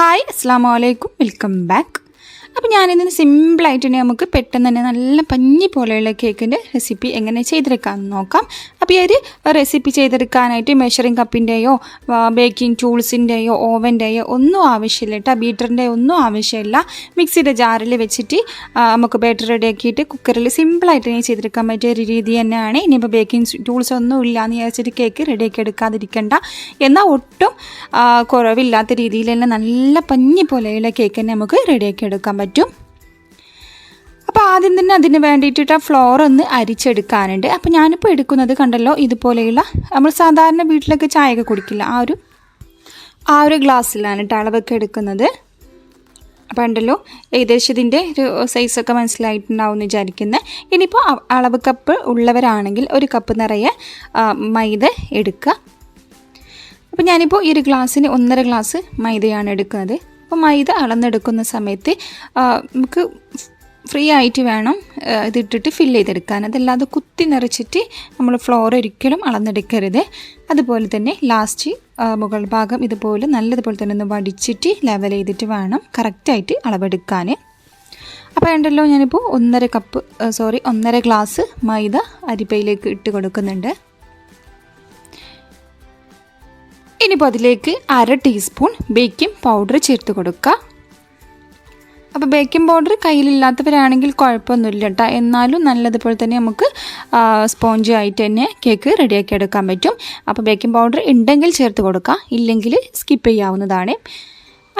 Hi അസ്സാം വലൈക്കും welcome back. അപ്പോൾ ഞാനിന്ന് സിമ്പിളായിട്ട് തന്നെ നമുക്ക് പെട്ടെന്ന് തന്നെ നല്ല പഞ്ഞി പോലെയുള്ള കേക്കിന്റെ റെസിപ്പി എങ്ങനെ ചെയ്തെടുക്കാമെന്ന് നോക്കാം. അപ്പോൾ ഈ ഒരു റെസിപ്പി ചെയ്തെടുക്കാനായിട്ട് മെഷറിംഗ് കപ്പിന്റെയോ ബേക്കിംഗ് ടൂൾസിന്റെയോ ഓവന്റെയോ ഒന്നും ആവശ്യമില്ല കേട്ടോ ബീറ്ററിന്റെ ഒന്നും ആവശ്യമില്ല. മിക്സിയുടെ ജാറിൽ വെച്ചിട്ട് നമുക്ക് ബാറ്റർ റെഡിയാക്കിയിട്ട് കുക്കറിൽ സിമ്പിളായിട്ട് തന്നെ ചെയ്തെടുക്കാൻ പറ്റിയ ഒരു രീതി തന്നെയാണ്. ഇനിയിപ്പോൾ ബേക്കിംഗ് ടൂൾസ് ഒന്നും ഇല്ല എന്ന് വിചാരിച്ചിട്ട് കേക്ക് റെഡിയാക്കി എടുക്കാതിരിക്കണ്ട. എന്നാൽ ഒട്ടും കുറവില്ലാത്ത രീതിയിൽ തന്നെ നല്ല പഞ്ഞി പോലെയുള്ള കേക്ക് തന്നെ നമുക്ക് റെഡിയാക്കി എടുക്കാൻ പറ്റും. അപ്പോൾ ആദ്യം തന്നെ അതിന് വേണ്ടിയിട്ട് ഫ്ലോർ ഒന്ന് അരിച്ചെടുക്കാനുണ്ട്. അപ്പോൾ ഞാനിപ്പോൾ എടുക്കുന്നത് കണ്ടല്ലോ ഇതുപോലെയുള്ള നമ്മൾ സാധാരണ വീട്ടിലൊക്കെ ചായയൊക്കെ കുടിക്കില്ല. ആ ഒരു ആ ഒരു ഗ്ലാസ്സിലാണ് കേട്ടോ അളവൊക്കെ എടുക്കുന്നത്. അപ്പോൾ ഉണ്ടല്ലോ ഏകദേശം ഇതിന്റെ ഒരു സൈസൊക്കെ മനസ്സിലായിട്ടുണ്ടാവും എന്ന് വിചാരിക്കുന്നത് ഇനിയിപ്പോൾ അളവ് കപ്പ് ഉള്ളവരാണെങ്കിൽ ഒരു കപ്പ് നിറയെ മൈദ എടുക്കുക. അപ്പോൾ ഞാനിപ്പോൾ ഈ ഒരു ഗ്ലാസ്സിന് ഒന്നര ഗ്ലാസ് മൈദയാണ് എടുക്കുന്നത്. അപ്പോൾ മൈദ അളന്നെടുക്കുന്ന സമയത്ത് നമുക്ക് ഫ്രീ ആയിട്ട് വേണം ഇതിട്ടിട്ട് ഫില്ല് ചെയ്തെടുക്കാൻ. അതല്ലാതെ കുത്തി നിറച്ചിട്ട് നമ്മൾ ഫ്ലോർ ഒരിക്കലും അളന്നെടുക്കരുത്. അതുപോലെ തന്നെ ലാസ്റ്റ് മുകൾ ഭാഗം ഇതുപോലെ നല്ലതുപോലെ തന്നെ ഒന്ന് വടിച്ചിട്ട് ലെവൽ ചെയ്തിട്ട് വേണം കറക്റ്റായിട്ട് അളവെടുക്കാൻ. അപ്പോൾ ഉണ്ടല്ലോ ഞാനിപ്പോൾ ഒന്നര കപ്പ് സോറി ഒന്നര ഗ്ലാസ് മൈദ അരിപ്പയിലേക്ക് ഇട്ട് കൊടുക്കുന്നുണ്ട്. ഇനിയിപ്പോൾ അതിലേക്ക് അര ടീസ്പൂൺ ബേക്കിംഗ് പൗഡർ ചേർത്ത് കൊടുക്കുക. അപ്പോൾ ബേക്കിംഗ് പൗഡർ കയ്യിലില്ലാത്തവരാണെങ്കിൽ കുഴപ്പമൊന്നുമില്ല കേട്ടോ എന്നാലും നല്ലതുപോലെ തന്നെ നമുക്ക് സ്പോഞ്ച് ആയിട്ട് തന്നെ കേക്ക് റെഡിയാക്കി എടുക്കാൻ പറ്റും. അപ്പോൾ ബേക്കിംഗ് പൗഡർ ഉണ്ടെങ്കിൽ ചേർത്ത് കൊടുക്കുക. ഇല്ലെങ്കിൽ സ്കിപ്പ് ചെയ്യാവുന്നതാണ്.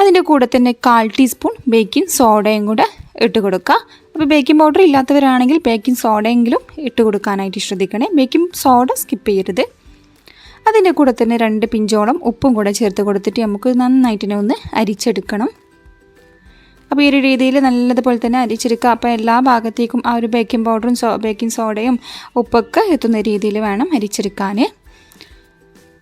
അതിന്റെ കൂടെ തന്നെ കാൽ ടീസ്പൂൺ ബേക്കിംഗ് സോഡയും കൂടെ ഇട്ട് കൊടുക്കുക. അപ്പോൾ ബേക്കിംഗ് പൗഡർ ഇല്ലാത്തവരാണെങ്കിൽ ബേക്കിംഗ് സോഡയെങ്കിലും ഇട്ട് കൊടുക്കാനായിട്ട് ശ്രദ്ധിക്കണേ. ബേക്കിംഗ് സോഡ സ്കിപ്പ് ചെയ്യരുത്. അതിന്റെ കൂടെ തന്നെ രണ്ട് പിഞ്ചോളം ഉപ്പും കൂടെ ചേർത്ത് കൊടുത്തിട്ട് നമുക്ക് നന്നായിട്ടിനെ ഒന്ന് അരിച്ചെടുക്കണം. അപ്പോൾ ഈ ഒരു രീതിയിൽ നല്ലതുപോലെ തന്നെ അരിച്ചെടുക്കുക. അപ്പോൾ എല്ലാ ഭാഗത്തേക്കും ആ ഒരു ബേക്കിംഗ് പൗഡറും സോ ബേക്കിംഗ് സോഡയും ഉപ്പൊക്കെ എത്തുന്ന രീതിയിൽ വേണം അരിച്ചെടുക്കാൻ.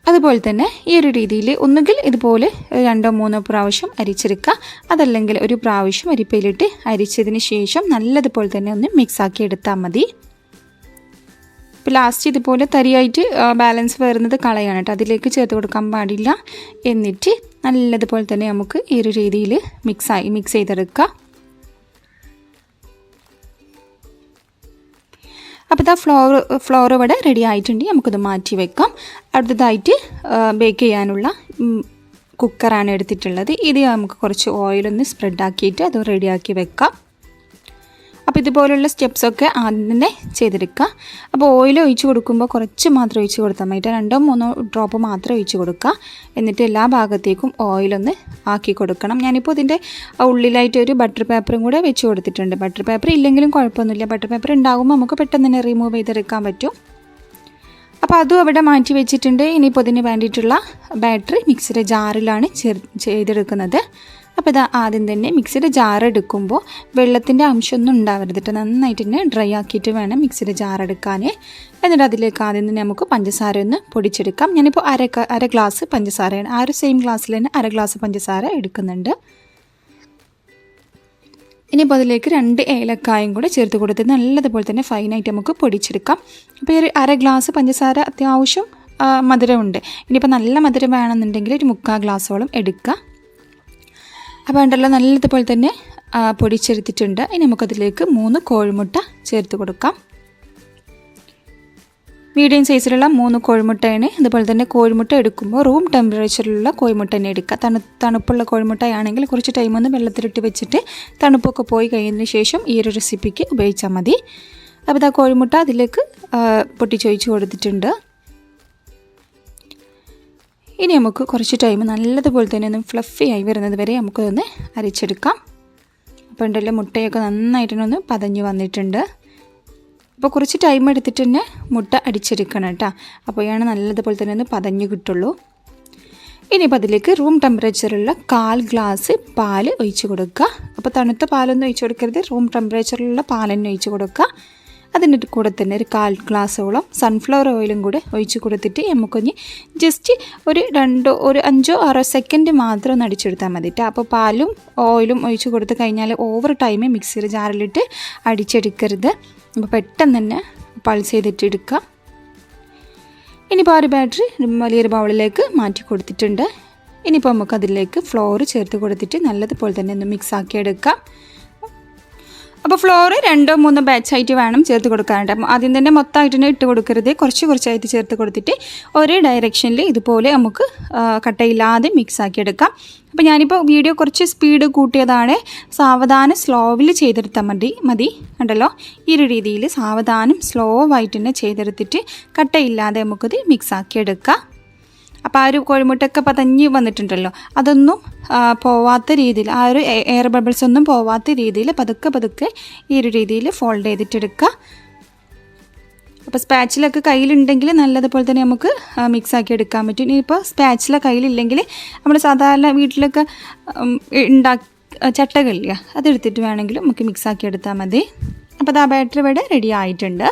അതുപോലെ തന്നെ ഈ ഒരു രീതിയിൽ ഒന്നുകിൽ ഇതുപോലെ രണ്ടോ മൂന്നോ പ്രാവശ്യം അരിച്ചെടുക്കുക. അതല്ലെങ്കിൽ ഒരു പ്രാവശ്യം അരിപ്പയിലിട്ട് അരിച്ചതിന് ശേഷം നല്ലതുപോലെ തന്നെ ഒന്ന് മിക്സാക്കി എടുത്താൽ മതി. ഇപ്പോൾ ലാസ്റ്റ് ഇതുപോലെ തരിയായിട്ട് ബാലൻസ് വരുന്നത് കളയാണ് കേട്ടോ. അതിലേക്ക് ചേർത്ത് കൊടുക്കാൻ പാടില്ല. എന്നിട്ട് നല്ലതുപോലെ തന്നെ നമുക്ക് ഈ ഒരു രീതിയിൽ മിക്സായി മിക്സ് ചെയ്തെടുക്കുക. അപ്പോൾ ഇതാ ഫ്ലോർ ഫ്ലോർ ഇവിടെ റെഡി ആയിട്ടുണ്ട്. നമുക്കിത് മാറ്റി വെക്കാം. അടുത്തതായിട്ട് ബേക്ക് ചെയ്യാനുള്ള കുക്കറാണ് എടുത്തിട്ടുള്ളത്. ഇത് നമുക്ക് കുറച്ച് ഓയിലൊന്ന് സ്പ്രെഡാക്കിയിട്ട് അത് റെഡിയാക്കി വെക്കാം. അപ്പോൾ ഇതുപോലുള്ള സ്റ്റെപ്സൊക്കെ ആദ്യം തന്നെ ചെയ്തെടുക്കുക. അപ്പോൾ ഓയിൽ ഒഴിച്ച് കൊടുക്കുമ്പോൾ കുറച്ച് മാത്രം ഒഴിച്ച് കൊടുത്താൽ മതി രണ്ടോ മൂന്നോ ഡ്രോപ്പ് മാത്രം ഒഴിച്ച് കൊടുക്കുക. എന്നിട്ട് എല്ലാ ഭാഗത്തേക്കും ഓയിലൊന്ന് ആക്കി കൊടുക്കണം. ഞാനിപ്പോൾ ഇതിന്റെ ഉള്ളിലായിട്ട് ഒരു ബട്ടർ പേപ്പറും കൂടെ വെച്ച് കൊടുത്തിട്ടുണ്ട്. ബട്ടർ പേപ്പർ ഇല്ലെങ്കിലും കുഴപ്പമൊന്നുമില്ല. ബട്ടർ പേപ്പർ ഉണ്ടാകുമ്പോൾ നമുക്ക് പെട്ടെന്ന് തന്നെ റിമൂവ് ചെയ്തെടുക്കാൻ പറ്റും. അപ്പോൾ അതും അവിടെ മാറ്റി വെച്ചിട്ടുണ്ട്. ഇനിയിപ്പോൾ ഇതിന് വേണ്ടിയിട്ടുള്ള ബാറ്ററി മിക്സിയുടെ ജാറിലാണ് ചേർ ചെയ്തെടുക്കുന്നത്. അപ്പോൾ ഇത് ആദ്യം തന്നെ മിക്സിയുടെ ജാർ എടുക്കുമ്പോൾ വെള്ളത്തിന്റെ അംശമൊന്നും ഉണ്ടാവരുത് കേട്ടോ നന്നായിട്ട് തന്നെ ഡ്രൈ ആക്കിയിട്ട് വേണം മിക്സിയുടെ ജാർ എടുക്കാൻ എന്നിട്ട് അതിലേക്ക് ആദ്യം തന്നെ നമുക്ക് പഞ്ചസാര ഒന്ന് പൊടിച്ചെടുക്കാം. ഞാനിപ്പോൾ അര അര ഗ്ലാസ് പഞ്ചസാരയാണ്. ആ ഒരു സെയിം ഗ്ലാസ്സിൽ തന്നെ അര ഗ്ലാസ് പഞ്ചസാര എടുക്കുന്നുണ്ട്. ഇനിയിപ്പോൾ അതിലേക്ക് രണ്ട് ഏലക്കായും കൂടെ ചേർത്ത് കൊടുത്ത് നല്ലതുപോലെ തന്നെ ഫൈനായിട്ട് നമുക്ക് പൊടിച്ചെടുക്കാം. അപ്പോൾ ഒരു അര ഗ്ലാസ് പഞ്ചസാര അത്യാവശ്യം മധുരമുണ്ട്. ഇനിയിപ്പോൾ നല്ല മധുരം വേണമെന്നുണ്ടെങ്കിൽ ഒരു മുക്കാൽ ഗ്ലാസ്സോളം എടുക്കുക. അപ്പോൾ ഉണ്ടല്ലോ നല്ലതുപോലെ തന്നെ പൊടിച്ചെടുത്തിട്ടുണ്ട്. ഇനി നമുക്കതിലേക്ക് മൂന്ന് കോഴിമുട്ട ചേർത്ത് കൊടുക്കാം. മീഡിയം സൈസിലുള്ള മൂന്ന് കോഴിമുട്ടയാണ്. അതുപോലെ തന്നെ കോഴിമുട്ട എടുക്കുമ്പോൾ റൂം ടെമ്പറേച്ചറിലുള്ള കോഴിമുട്ട തന്നെ എടുക്കുക. തണു തണുപ്പുള്ള കോഴിമുട്ടയാണെങ്കിൽ കുറച്ച് ടൈം ഒന്ന് വെള്ളത്തിലിട്ട് വെച്ചിട്ട് തണുപ്പൊക്കെ പോയി കഴിഞ്ഞതിന് ശേഷം ഈ ഒരു റെസിപ്പിക്ക് ഉപയോഗിച്ചാൽ മതി. അപ്പോൾ ഇതാ കോഴിമുട്ട അതിലേക്ക് പൊട്ടിച്ചൊഴിച്ച് കൊടുത്തിട്ടുണ്ട്. ഇനി നമുക്ക് കുറച്ച് ടൈം നല്ലതുപോലെ തന്നെ ഒന്ന് ഫ്ലഫി ആയി വരുന്നത് വരെ നമുക്കതൊന്ന് അരച്ചെടുക്കാം. അപ്പോൾ ഉണ്ടല്ലോ മുട്ടയൊക്കെ നന്നായിട്ടൊന്ന് പതഞ്ഞ് വന്നിട്ടുണ്ട്. അപ്പോൾ കുറച്ച് ടൈം എടുത്തിട്ട് തന്നെ മുട്ട അടിച്ചെടുക്കണം കേട്ടോ. അപ്പോഴാണ് നല്ലതുപോലെ തന്നെ ഒന്ന് പതഞ്ഞ് കിട്ടുള്ളൂ. ഇനിയിപ്പോൾ അതിലേക്ക് റൂം ടെമ്പറേച്ചറുള്ള കാൽ ഗ്ലാസ് പാൽ ഒഴിച്ച് കൊടുക്കുക. അപ്പോൾ തണുത്ത പാലൊന്നും ഒഴിച്ച് കൊടുക്കരുത്. റൂം ടെമ്പറേച്ചറിലുള്ള പാൽ തന്നെ ഒഴിച്ച് കൊടുക്കുക. അതിന്റെ കൂടെ തന്നെ ഒരു കാൽ ഗ്ലാസ്സോളം സൺഫ്ലവർ ഓയിലും കൂടെ ഒഴിച്ച് കൊടുത്തിട്ട് നമുക്കൊന്ന് ജസ്റ്റ് ഒരു രണ്ടോ ഒരു അഞ്ചോ ആറോ സെക്കൻഡ് മാത്രം ഒന്ന് അടിച്ചെടുത്താൽ മതി കേട്ടോ അപ്പോൾ പാലും ഓയിലും ഒഴിച്ച് കൊടുത്ത് കഴിഞ്ഞാൽ ഓവർ ടൈം മിക്സിയിൽ ജാറിലിട്ട് അടിച്ചെടുക്കരുത്. അപ്പോൾ പെട്ടെന്ന് തന്നെ പൾസ് ചെയ്തിട്ട് എടുക്കുക. ഇനിയിപ്പോൾ ആ ഒരു ബാറ്ററി വലിയൊരു ബൗളിലേക്ക് മാറ്റി കൊടുത്തിട്ടുണ്ട്. ഇനിയിപ്പോൾ നമുക്ക് അതിലേക്ക് ഫ്ലോർ ചേർത്ത് കൊടുത്തിട്ട് നല്ലതുപോലെ തന്നെ ഒന്ന് മിക്സ് ആക്കി എടുക്കാം അപ്പോൾ ഫ്ലോർ രണ്ടോ മൂന്നോ ബാച്ചായിട്ട് വേണം ചേർത്ത് കൊടുക്കാനായിട്ട്. അപ്പം ആദ്യം തന്നെ മൊത്തമായിട്ട് തന്നെ ഇട്ട് കൊടുക്കരുത്. കുറച്ച് കുറച്ചായിട്ട് ചേർത്ത് കൊടുത്തിട്ട് ഒരേ ഡയറക്ഷനിൽ ഇതുപോലെ നമുക്ക് കട്ടയില്ലാതെ മിക്സ് ആക്കിയെടുക്കാം അപ്പോൾ ഞാനിപ്പോൾ വീഡിയോ കുറച്ച് സ്പീഡ് കൂട്ടിയതാണ്. സാവധാനം സ്ലോവിൽ ചെയ്തെടുത്താൽ മതി. മതി. കണ്ടല്ലോ? ഈ ഒരു രീതിയിൽ സാവധാനം സ്ലോ ആയിട്ട് തന്നെ ചെയ്തെടുത്തിട്ട് കട്ടയില്ലാതെ നമുക്കത് മിക്സ് ആക്കി എടുക്കാം. അപ്പോൾ ആ ഒരു കോഴിമുട്ടൊക്കെ പതഞ്ഞ് വന്നിട്ടുണ്ടല്ലോ. അതൊന്നും പോവാത്ത രീതിയിൽ ആ ഒരു എയർ ബബിൾസ് ഒന്നും പോവാത്ത രീതിയിൽ പതുക്കെ പതുക്കെ ഈ ഒരു രീതിയിൽ ഫോൾഡ് ചെയ്തിട്ടെടുക്കുക അപ്പോൾ സ്പാച്ചിലൊക്കെ കയ്യിലുണ്ടെങ്കിൽ നല്ലതുപോലെ തന്നെ നമുക്ക് മിക്സ് ആക്കി എടുക്കാൻ പറ്റും. ഇനിയിപ്പോൾ സ്പാച്ചില കയ്യിലില്ലെങ്കിൽ നമ്മൾ സാധാരണ വീട്ടിലൊക്കെ ഉണ്ടാക്കി ചട്ടകളില്ല അതെടുത്തിട്ട് വേണമെങ്കിലും നമുക്ക് മിക്സ് ആക്കി എടുത്താൽ മതി. അപ്പോൾ അത് ആ ബാറ്ററി ഇവിടെ റെഡി ആയിട്ടുണ്ട്.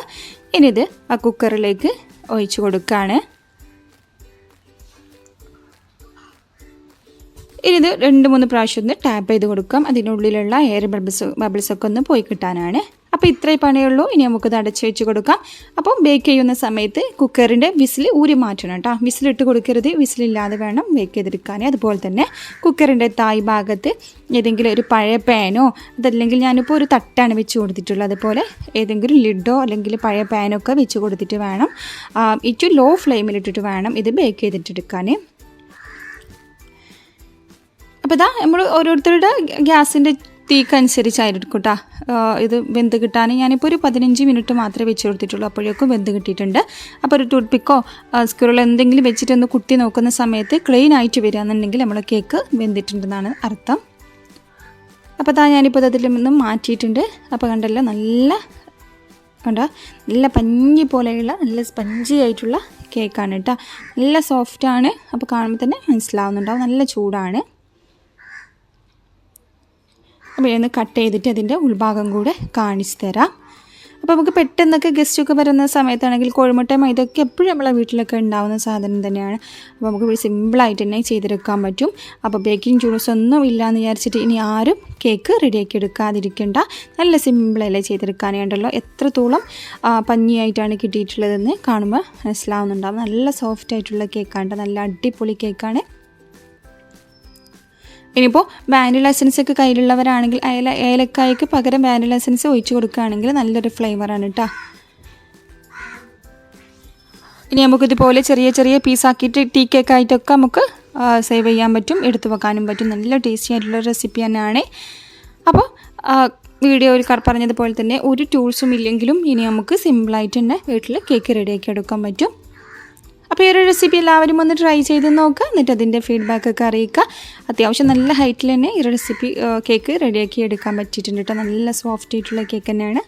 ഇനി ഇത് ആ കുക്കറിലേക്ക് ഒഴിച്ച് കൊടുക്കുകയാണ് ഇനി ഇത് രണ്ട് മൂന്ന് പ്രാവശ്യം ഒന്ന് ടാപ്പ് ചെയ്ത് കൊടുക്കാം. അതിനുള്ളിലുള്ള എയർ ബബിൾസ് ബബിൾസ് ഒക്കെ ഒന്ന് പോയി കിട്ടാനാണ്. അപ്പോൾ ഇത്രയും പണിയുള്ളൂ. ഇനി നമുക്കത് അടച്ച് വെച്ച് കൊടുക്കാം. അപ്പോൾ ബേക്ക് ചെയ്യുന്ന സമയത്ത് കുക്കറിന്റെ വിസിൽ ഊരി മാറ്റണം കേട്ടോ. വിസിലിട്ട് കൊടുക്കരുത്. വിസിലില്ലാതെ വേണം ബേക്ക് ചെയ്തെടുക്കാൻ അതുപോലെ തന്നെ കുക്കറിന്റെ തായ് ഭാഗത്ത് ഏതെങ്കിലും ഒരു പഴയ പാനോ അതല്ലെങ്കിൽ ഞാനിപ്പോൾ ഒരു തട്ടാണ് വെച്ച് കൊടുത്തിട്ടുള്ളത്. അതുപോലെ ഏതെങ്കിലും ലിഡോ അല്ലെങ്കിൽ പഴയ പാനോ ഒക്കെ വെച്ച് കൊടുത്തിട്ട് വേണം. ഏറ്റവും ലോ ഫ്ലെയിമിലിട്ടിട്ട് വേണം ഇത് ബേക്ക് ചെയ്തിട്ടെടുക്കാൻ അപ്പോൾ ഇതാ നമ്മൾ ഓരോരുത്തരുടെ ഗ്യാസിന്റെ തീക്കനുസരിച്ചായിരിക്കും കേട്ടോ ഇത് വെന്ത് കിട്ടാൻ ഞാനിപ്പോൾ ഒരു പതിനഞ്ച് മിനിറ്റ് മാത്രമേ വെച്ച് കൊടുത്തിട്ടുള്ളൂ. അപ്പോഴേക്കും വെന്ത് കിട്ടിയിട്ടുണ്ട്. അപ്പോൾ ഒരു ടൂത്ത് പിക്കോ സ്ക്യൂറോ എന്തെങ്കിലും വെച്ചിട്ട് ഒന്ന് കുട്ടി നോക്കുന്ന സമയത്ത് ക്ലീൻ ആയിട്ട് വരികയെന്നുണ്ടെങ്കിൽ നമ്മളെ കേക്ക് വെന്തിട്ടുണ്ടെന്നാണ് അർത്ഥം. അപ്പോൾ അതാ ഞാനിപ്പോൾ അതിൽ നിന്നും മാറ്റിയിട്ടുണ്ട്. അപ്പോൾ കണ്ടല്ലോ നല്ല കണ്ടോ? നല്ല പഞ്ഞി പോലെയുള്ള നല്ല സ്പഞ്ചി ആയിട്ടുള്ള കേക്കാണ് കേട്ടോ. നല്ല സോഫ്റ്റാണ് അപ്പോൾ കാണുമ്പോൾ തന്നെ മനസ്സിലാവുന്നുണ്ടാവും. നല്ല ചൂടാണ്. അപ്പോൾ ഇതൊന്ന് കട്ട് ചെയ്തിട്ട് അതിന്റെ ഉൾഭാഗം കൂടെ കാണിച്ചു തരാം. അപ്പോൾ നമുക്ക് പെട്ടെന്നൊക്കെ ഗസ്റ്റൊക്കെ വരുന്ന സമയത്താണെങ്കിൽ കോഴിമുട്ട ഇതൊക്കെ എപ്പോഴും നമ്മളെ വീട്ടിലൊക്കെ ഉണ്ടാവുന്ന സാധനം തന്നെയാണ്. അപ്പോൾ നമുക്ക് സിമ്പിളായിട്ട് തന്നെ ചെയ്തെടുക്കാൻ പറ്റും. അപ്പോൾ ബേക്കിംഗ് ജ്യൂസ് ഒന്നും ഇല്ലയെന്ന് വിചാരിച്ചിട്ട് ഇനി ആരും കേക്ക് റെഡിയാക്കി എടുക്കാതിരിക്കേണ്ട. നല്ല സിമ്പിളല്ലേ ചെയ്തെടുക്കാനുണ്ടല്ലോ എത്രത്തോളം പഞ്ഞിയായിട്ടാണ് കിട്ടിയിട്ടുള്ളതെന്ന് കാണുമ്പോൾ മനസ്സിലാവുന്നുണ്ടാവും. നല്ല സോഫ്റ്റ് ആയിട്ടുള്ള കേക്കാണ് നല്ല അടിപൊളി കേക്കാണ് ഇനിയിപ്പോൾ വാനില എസൻസ് ഒക്കെ കയ്യിലുള്ളവരാണെങ്കിൽ ഏല ഏലക്കായ്ക്ക് പകരം വാനില എസൻസ് ഒഴിച്ച് കൊടുക്കുകയാണെങ്കിൽ നല്ലൊരു ഫ്ലേവറാണ് കേട്ടോ ഇനി നമുക്കിതുപോലെ ചെറിയ ചെറിയ പീസാക്കിയിട്ട് ടീ കേക്ക് ആയിട്ടൊക്കെ നമുക്ക് സേവ് ചെയ്യാൻ പറ്റും എടുത്തു വെക്കാനും പറ്റും. നല്ല ടേസ്റ്റി ആയിട്ടുള്ള റെസിപ്പി തന്നെയാണ്. അപ്പോൾ വീഡിയോയിൽ പറഞ്ഞതുപോലെ തന്നെ ഒരു ടൂൾസും ഇല്ലെങ്കിലും ഇനി നമുക്ക് സിമ്പിളായിട്ട് തന്നെ വീട്ടിൽ കേക്ക് റെഡിയാക്കി എടുക്കാൻ പറ്റും. അപ്പോൾ ഈ ഒരു റെസിപ്പി എല്ലാവരും ഒന്ന് ട്രൈ ചെയ്ത് നോക്കുക എന്നിട്ട് അതിന്റെ ഫീഡ്ബാക്ക് ഒക്കെ അറിയിക്കുക. അത്യാവശ്യം നല്ല ഹൈറ്റിൽ തന്നെ ഈ റെസിപ്പി കേക്ക് റെഡിയാക്കി എടുക്കാൻ പറ്റിയിട്ടുണ്ട് കേട്ടോ നല്ല സോഫ്റ്റ് ആയിട്ടുള്ള കേക്ക് തന്നെയാണ്.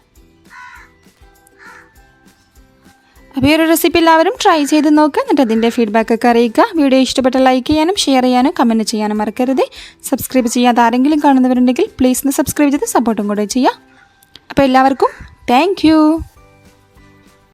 അപ്പോൾ ഈ ഒരു റെസിപ്പി എല്ലാവരും ട്രൈ ചെയ്ത് നോക്കുക എന്നിട്ട് അതിന്റെ ഫീഡ്ബാക്ക് ഒക്കെ അറിയിക്കുക. വീഡിയോ ഇഷ്ടപ്പെട്ട ലൈക്ക് ചെയ്യാനും ഷെയർ ചെയ്യാനും കമന്റ് ചെയ്യാനും മറക്കരുത്. സബ്സ്ക്രൈബ് ചെയ്യാതെ ആരെങ്കിലും കാണുന്നവരുണ്ടെങ്കിൽ പ്ലീസ് ഒന്ന് സബ്സ്ക്രൈബ് ചെയ്ത് സപ്പോർട്ടും കൂടെ ചെയ്യുക. അപ്പോൾ എല്ലാവർക്കും താങ്ക്